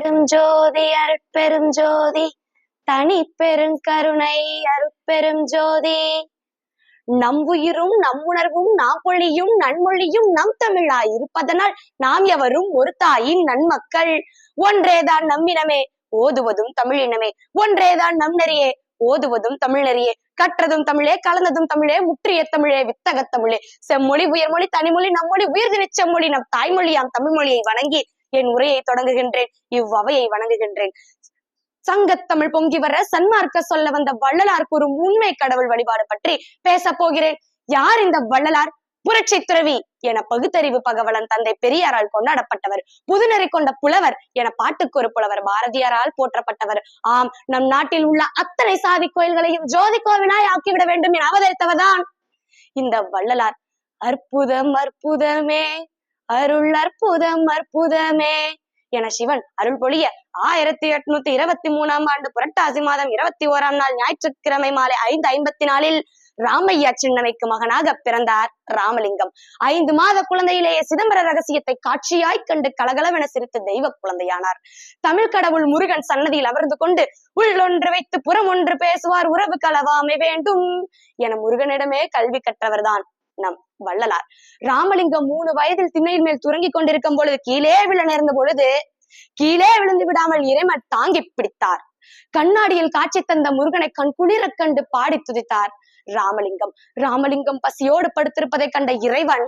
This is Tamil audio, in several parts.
பெரும் ஜோதி அருட்பெரும் ஜோதி தனி பெருங்கருணை அருட்பெரும் ஜோதி நம்புயிரும் நம்முணர்வும் நாம் பொழியும் நன்மொழியும் நம் தமிழாய் இருப்பதனால் நாம் எவரும் ஒரு தாயின் நன்மக்கள். ஒன்றேதான் நம்மினமே ஓதுவதும் தமிழினமே ஒன்றேதான் நம் நெறியே ஓதுவதும் தமிழ் நெறியே. கற்றதும் தமிழே கலந்ததும் தமிழே முற்றிய தமிழே வித்தக தமிழே. செம்மொழி உயர்மொழி தனிமொழி நம்மொழி உயர்திரு செம்மொழி நம் தாய்மொழியாம் தமிழ் மொழியை வணங்கி என் உரையை தொடங்குகின்றேன் இவ்வவையை வணங்குகின்றேன். சங்கத்தமிழ் பொங்கி வர சன்மார்க்க சொல்ல வந்த வள்ளலார் கூறும் உண்மை கடவுள் வழிபாடு பற்றி பேச போகிறேன். யார் இந்த வள்ளலார்? புரட்சி துறவி என பகுத்தறிவு பகவலன் தந்தை பெரியாரால் கொண்டாடப்பட்டவர். புதுநெறி கொண்ட புலவர் என பாட்டுக்கு ஒரு புலவர் பாரதியாரால் போற்றப்பட்டவர். ஆம் நம் நாட்டில் உள்ள அத்தனை சாதி கோயில்களையும் ஜோதி கோவிலாய் ஆக்கிவிட வேண்டும் என அவதரித்தவர்தான் இந்த வள்ளலார் அற்புதம் அற்புதமே. அருள் அற்புதம் அற்புதமே என சிவன் அருள் பொழிய ஆயிரத்தி எட்நூத்தி இருபத்தி மூணாம் ஆண்டு புரட்டாசி மாதம் இருபத்தி ஓராம் நாள் ஞாயிற்றுக்கிழமை மாலை ஐந்து ஐம்பத்தி நாலில் ராமையா சின்னமைக்கு மகனாக பிறந்தார் ராமலிங்கம். ஐந்து மாத குழந்தையிலேயே சிதம்பர ரகசியத்தை காட்சியாய் கண்டு கலகலவென சிரித்த தெய்வ குழந்தையானார். தமிழ் கடவுள் முருகன் சன்னதியில் அமர்ந்து கொண்டு உள்ளொன்று வைத்து புறம் ஒன்று பேசுவார் உறவு கலவாமை வேண்டும் என முருகனிடமே கல்வி கற்றவர்தான் நம் வள்ளலார். ராமலிங்கம் மூணு வயதில் திண்ணையின் மேல் துறங்கி கொண்டிருக்கும் பொழுது கீழே விழ நேர்ந்த பொழுது கீழே விழுந்து விடாமல் இறைமன் தாங்கி பிடித்தார். கண்ணாடியில் காட்சி தந்த முருகனை கண் குளிர கண்டு பாடி துதித்தார் ராமலிங்கம். ராமலிங்கம் பசியோடு படுத்திருப்பதை கண்ட இறைவன்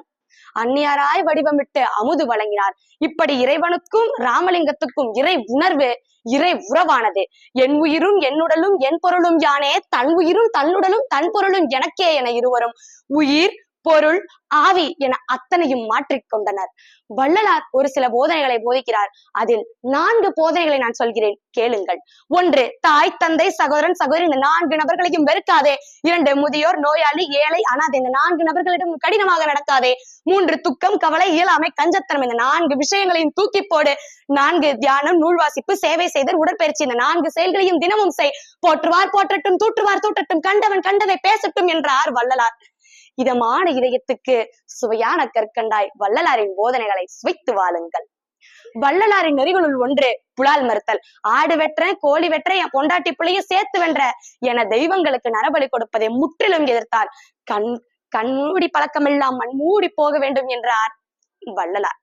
அந்நியராய் வடிவமிட்டு அமுது வழங்கினார். இப்படி இறைவனுக்கும் ராமலிங்கத்துக்கும் இறை உணர்வு இறை உறவானது. என் உயிரும் என்னுடலும் என் பொருளும் யானே தன் உயிரும் தன்னுடலும் தன் பொருளும் எனக்கே என இருவரும். உயிர் பொருள் ஆவி என அத்தனையும் மாற்றிக்கொண்டனர் வள்ளலார் ஒரு சில போதனைகளை போதிக்கிறார். அதில் நான்கு போதனைகளை நான் சொல்கிறேன். கேளுங்கள். ஒன்று தாய் தந்தை சகோதரன் சகோதரி இந்த நான்கு நபர்களையும் வெறுக்காதே. இரண்டு முதியோர் நோயாளி ஏழை அனாதை இந்த நான்கு நபர்களிடம் கடினமாக நடக்காதே. மூன்று துக்கம் கவலை இயலாமை கஞ்சத்தனம் இந்த நான்கு விஷயங்களையும் தூக்கி போடு. நான்கு தியானம் நூல் வாசிப்பு சேவை செய்தல் உடற்பயிற்சி இந்த நான்கு செயல்களையும் தினமும் செய். போற்றுவார் போற்றட்டும் தூற்றுவார் தூற்றட்டும் கண்டவன் கண்டதை பேசட்டும் என்றார் வள்ளலார். இதமான இதயத்துக்கு சுவையான கற்கண்டாய் வள்ளலாரின் போதனைகளை சுவைத்து வாழுங்கள். வள்ளலாரின் நெறிகளுள் ஒன்று புலால் மறுத்தல். ஆடு வெற்றேன் கோழி வெற்றேன் என் பொண்டாட்டி பிள்ளைய சேர்த்து வென்ற என தெய்வங்களுக்கு நரபலி கொடுப்பதை முற்றிலும் எதிர்த்தார் கண் கண்மூடி பழக்கமெல்லாம் மண்மூடி போக வேண்டும் என்றார் வள்ளலார்.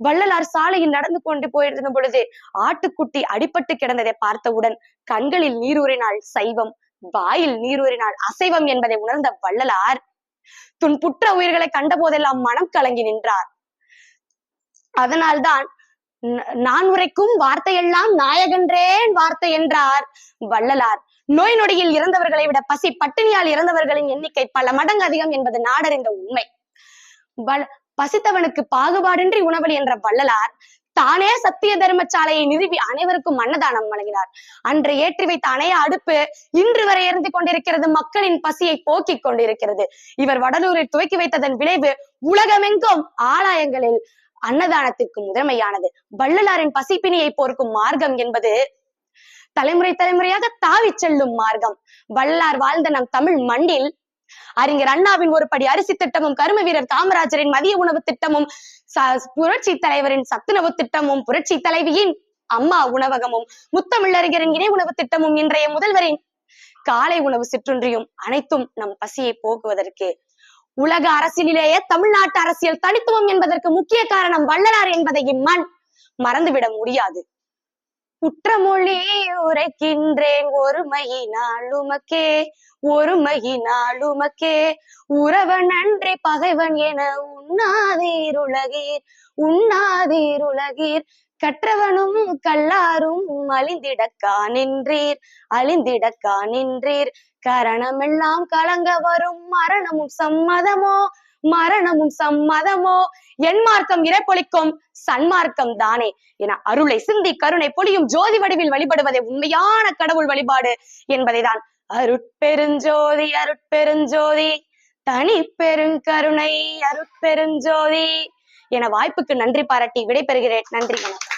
வள்ளலார் சாலையில் நடந்து கொண்டு போயிருந்த பொழுது ஆட்டுக்குட்டி அடிபட்டு கிடந்ததை பார்த்தவுடன் கண்களில் நீரூறினால் சைவம் வாயில் நீரூறினால் அசைவம் என்பதை உணர்ந்த வள்ளலார் துன்புற்ற உயிர்களை கண்ட போதெல்லாம் மனம் கலங்கி நின்றார். அதனால்தான் நான் உரைக்கும் வார்த்தையெல்லாம் நாயகன்றேன் வார்த்தை என்றார் வள்ளலார். நோய் நொடியில் இறந்தவர்களை விட பசி பட்டினியால் இறந்தவர்களின் எண்ணிக்கை பல மடங்கு அதிகம் என்பது நாடறிந்த உண்மை. பசித்தவனுக்கு பாகுபாடின்றி உணவளி என்ற வள்ளலார் தானே சத்திய தர்மசாலையை நிறுவி அனைவருக்கும் அன்னதானம் வழங்கினார். அன்று ஏற்றி வைத்த அணைய அடுப்பு இன்று வரை எரிந்து கொண்டிருக்கிறது. மக்களின் பசியை போக்கிக் கொண்டிருக்கிறது. இவர் வடலூரில் துவக்கி வைத்ததன் விளைவு உலகமெங்கும் ஆலயங்களில் அன்னதானத்திற்கு முதன்மையானது. வள்ளலாரின் பசிப்பினியை போர்க்கும் மார்க்கம் என்பது தலைமுறை தலைமுறையாக தாவி செல்லும் மார்க்கம். வள்ளலார் வாழ்ந்த நம் தமிழ் மண்ணில் அறிஞர் அண்ணாவின் ஒரு படி அரிசி திட்டமும் கரும வீரர் காமராஜரின் மதிய உணவு திட்டமும் புரட்சி தலைவரின் சத்துணவு திட்டமும் புரட்சி தலைவியின் அம்மா உணவகமும் முத்தமிழறிஞரின் இணை உணவு திட்டமும் இன்றைய முதல்வரின் காலை உணவு சிற்றுன்றியும் அனைத்தும் நம் பசியை போக்குவதற்கு. உலக அரசியலிலேயே தமிழ்நாட்டு அரசியல் தனித்துவம் என்பதற்கு முக்கிய காரணம் வள்ளலார் என்பதை இம்மண் மறந்துவிட முடியாது. குற்றமொழி உரைக்கின்றேன் ஒருமையினால் உமக்கே ஒருமையினால் உமக்கே. உறவன் நன்றி பகைவன் என உண்ணாதீர் உலகீர் உண்ணாதீர் உலகீர். கற்றவனும் கல்லாரும் அழிந்திடக்கா நின்றீர் அழிந்திடக்கா நின்றீர். கரணமெல்லாம் கலங்க வரும் மரணமும் சம்மதமோ? மரணமும் சம்மதமோ? என் மார்க்கம் இறைப்பொழிக்கும் சன்மார்க்கம் தானே? என அருளை சிந்தி கருணை பொழியும் ஜோதி வடிவில் வழிபடுவதே உண்மையான கடவுள் வழிபாடு என்பதை தான் அருட்பெருஞ்சோதி அருட்பெருஞ்சோதி. தனி பெருங்கருணை அருட்பெருஞ்சோதி. என வாய்ப்புக்கு நன்றி பாராட்டி விடைபெறுகிறேன். நன்றி வணக்கம்.